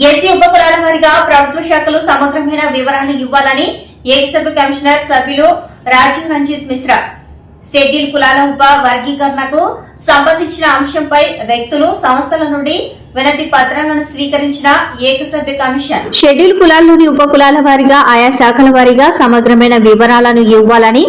SC ఉపకులాల వారిగా ప్రభుత్వ శాఖలు సమగ్రమైన వివరాలు ఇవ్వాలని ఏకసభ కమిషనర్ సభ్యులు రాజీవ్ రంజిత్ మిశ్రా షెడ్యూల్ కులాల ఉప వర్గీకరణకు సంబంధించిన అంశంపై వ్యక్తులు సంస్థల నుండి వినతి పత్రాలను స్వీకరించిన ఏకసభ్య కమిషన్. షెడ్యూల్ కులాల్లోని ఉప కులాల వారిగా ఆయా శాఖల వారిగా సమగ్రమైన వివరాలను ఇవ్వాలని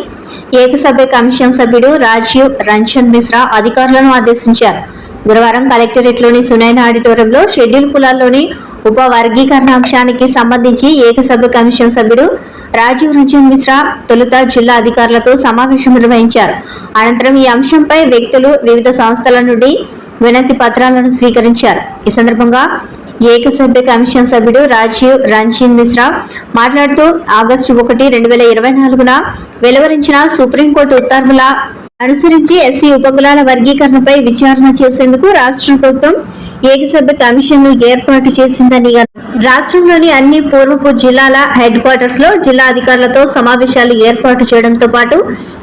ఏకసభ్య కమిషన్ సభ్యుడు రాజీవ్ రంజన్ మిశ్రా అధికారులను ఆదేశించారు. గురువారం కలెక్టరేట్లోని సునైన ఆడిటోరియంలో షెడ్యూల్ కులాల్లోని ఉప వర్గీకరణ అంశానికి సంబంధించి ఏకసభ్య కమిషన్ సభ్యుడు రాజీవ్ రంజన్ మిశ్రా తొలుత జిల్లా అధికారులతో సమావేశం నిర్వహించారు. అనంతరం ఈ అంశంపై వ్యక్తులు వివిధ సంస్థల నుండి వినతి పత్రాలను స్వీకరించారు. ఈ సందర్భంగా ఏకసభ్య కమిషన్ సభ్యుడు రాజీవ్ రంజన్ మిశ్రా మాట్లాడుతూ ఆగస్టు ఒకటి రెండు వేల ఇరవై నాలుగున వెలువరించిన సుప్రీంకోర్టు ఉత్తర్వుల అనుసరించి ఎస్సీ ఉపకులాల వర్గీకరణపై విచారణ చేసేందుకు రాష్ట్ర ప్రభుత్వం ఏకసభ్య కమిషన్ను ఏర్పాటు చేసిందని రాష్ట్రంలోని అన్ని పూర్వపు జిల్లాల హెడ్ క్వార్టర్స్లో జిల్లా అధికారులతో సమావేశాలు ఏర్పాటు చేయడంతో పాటు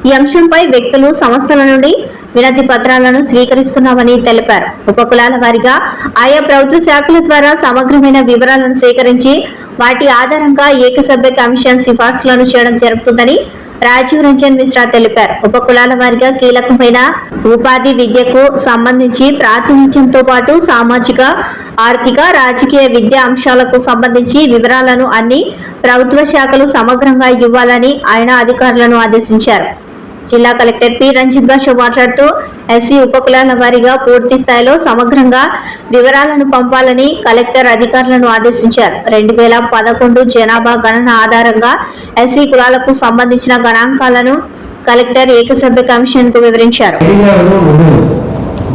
ఈ అంశంపై వ్యక్తులు సంస్థల నుండి వినతి పత్రాలను స్వీకరిస్తున్నామని తెలిపారు. ఉపకులాల వారిగా ఆయా ప్రభుత్వ శాఖల ద్వారా సమగ్రమైన వివరాలను సేకరించి వాటి ఆధారంగా ఏకసభ్య కమిషన్ సిఫార్సులను చేయడం జరుగుతుందని రాజీవ్ రంజన్ మిశ్రా తెలిపారు. ఉపకులాల వారిగా కీలకమైన ఉపాధి విద్యకు సంబంధించి ప్రాతినిధ్యంతో పాటు సామాజిక ఆర్థిక రాజకీయ విద్యా అంశాలకు సంబంధించి వివరాలను అన్ని ప్రభుత్వ శాఖలు సమగ్రంగా ఇవ్వాలని ఆయన అధికారులను ఆదేశించారు. జిల్లా కలెక్టర్ పి. రంజిత్ బాషా మాట్లాడుతూ ఎస్సీ ఉపకులాల వారీగా పూర్తి స్థాయిలో సమగ్రంగా వివరాలను పంపాలని కలెక్టర్ అధికారులను ఆదేశించారు. రెండు వేల పదకొండు జనాభా గణన ఆధారంగా ఎస్సీ కులాలకు సంబంధించిన గణాంకాలను కలెక్టర్ ఏకసభ్య కమిషన్కు వివరించారు. డేటాలో ఉండదు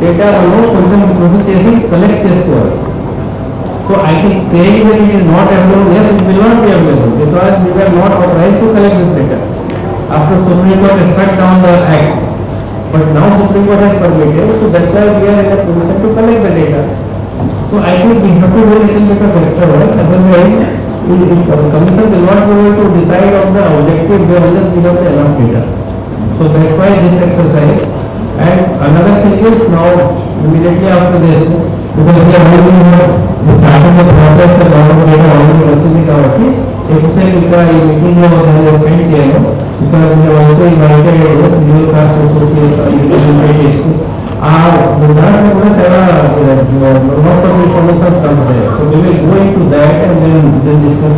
డేటాలను కొంచెం ప్రొసెస్ చేసి కలెక్ట్ చేసుకోవాలి. So I think saying that it is not available yes it will not be available. Because we were not authorized to collect this data. after Supreme Court struck down the act. But now Supreme Court has permitted, so that's why we are in the position to collect the data. So I think we have to do a little bit of extra work, otherwise the commission will not be able to decide on the objective goal unless we have the enough data. So that's why this exercise. And another thing is now immediately after this, because we are already starting the process and all the data already actually covered, एक उसे इसका ये meeting में मैंने friend किया है ఇక్కడ ఉండే వాళ్ళతో ఇవైతే సింగిల్ కాస్ట్ అసోసియేషన్ చేసి ఆ దాంట్లో కూడా చాలా most of the professors company so they will going to that and then then discuss